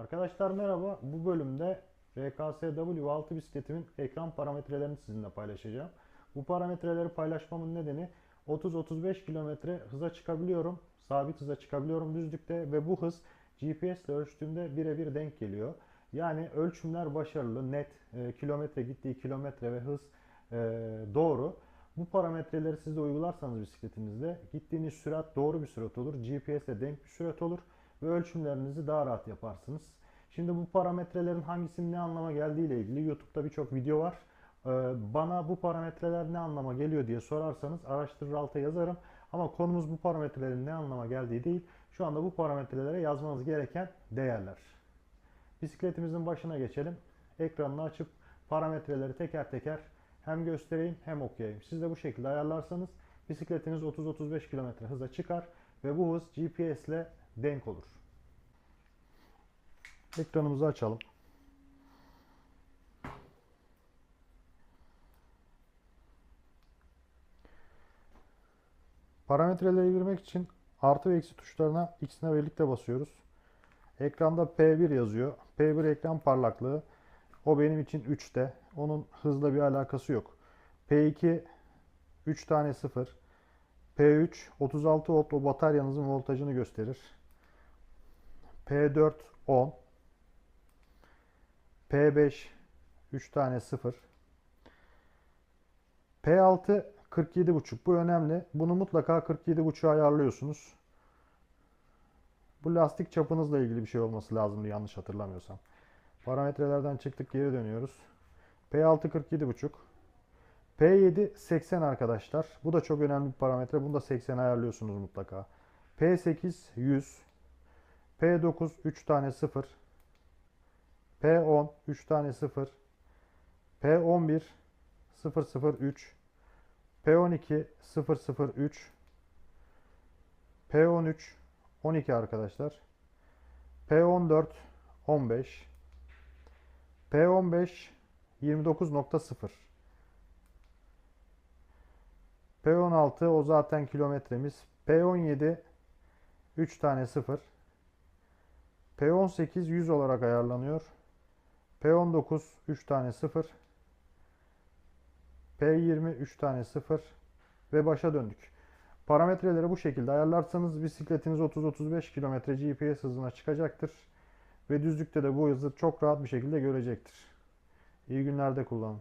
Arkadaşlar merhaba. Bu bölümde RKSW 6 bisikletimin ekran parametrelerini sizinle paylaşacağım. Bu parametreleri paylaşmamın nedeni 30-35 km hıza çıkabiliyorum. Sabit hıza çıkabiliyorum düzlükte ve bu hız GPS ile ölçtüğümde birebir denk geliyor. Yani ölçümler başarılı, net, e, kilometre gittiği kilometre ve hız e, doğru. Bu parametreleri siz de uygularsanız bisikletinizde gittiğiniz sürat doğru bir sürat olur. GPS ile denk bir sürat olur ve ölçümlerinizi daha rahat yaparsınız. Şimdi bu parametrelerin hangisinin ne anlama geldiği ile ilgili YouTube'da birçok video var. Ee, Bana bu parametreler ne anlama geliyor diye sorarsanız araştırır alta yazarım. Ama konumuz bu parametrelerin ne anlama geldiği değil. Şu anda bu parametrelere yazmanız gereken değerler. Bisikletimizin başına geçelim. Ekranını açıp parametreleri teker teker hem göstereyim hem okuyayım. Siz de bu şekilde ayarlarsanız bisikletiniz 30-35 km hıza çıkar ve bu hız GPS ile denk olur. Ekranımızı açalım. Parametreleri girmek için artı ve eksi tuşlarına ikisine birlikte basıyoruz. Ekranda P1 yazıyor. P1 ekran parlaklığı. O benim için 3'te. Onun hızla bir alakası yok. P2 3 tane 0. P3 36 volt o bataryanızın voltajını gösterir. P4 10. P5 3 tane 0. P6 47.5. Bu önemli. Bunu mutlaka 47.5'a ayarlıyorsunuz. Bu lastik çapınızla ilgili bir şey olması lazımdı yanlış hatırlamıyorsam. Parametrelerden çıktık geri dönüyoruz. P6 47.5. P7 80 arkadaşlar. Bu da çok önemli bir parametre. Bunu da 80 ayarlıyorsunuz mutlaka. P8 100. P9 3 tane 0. P10 3 tane 0. P11 003. P12 003. P13 12 arkadaşlar. P14 15. P15 29.0. P16 o zaten kilometremiz. P17 3 tane 0. P18 100 olarak ayarlanıyor. P19 3 tane 0. P20 3 tane 0 ve başa döndük. Parametreleri bu şekilde ayarlarsanız bisikletiniz 30-35 km GPS hızına çıkacaktır. Ve düzlükte de bu hızı çok rahat bir şekilde görecektir. İyi günlerde kullanın.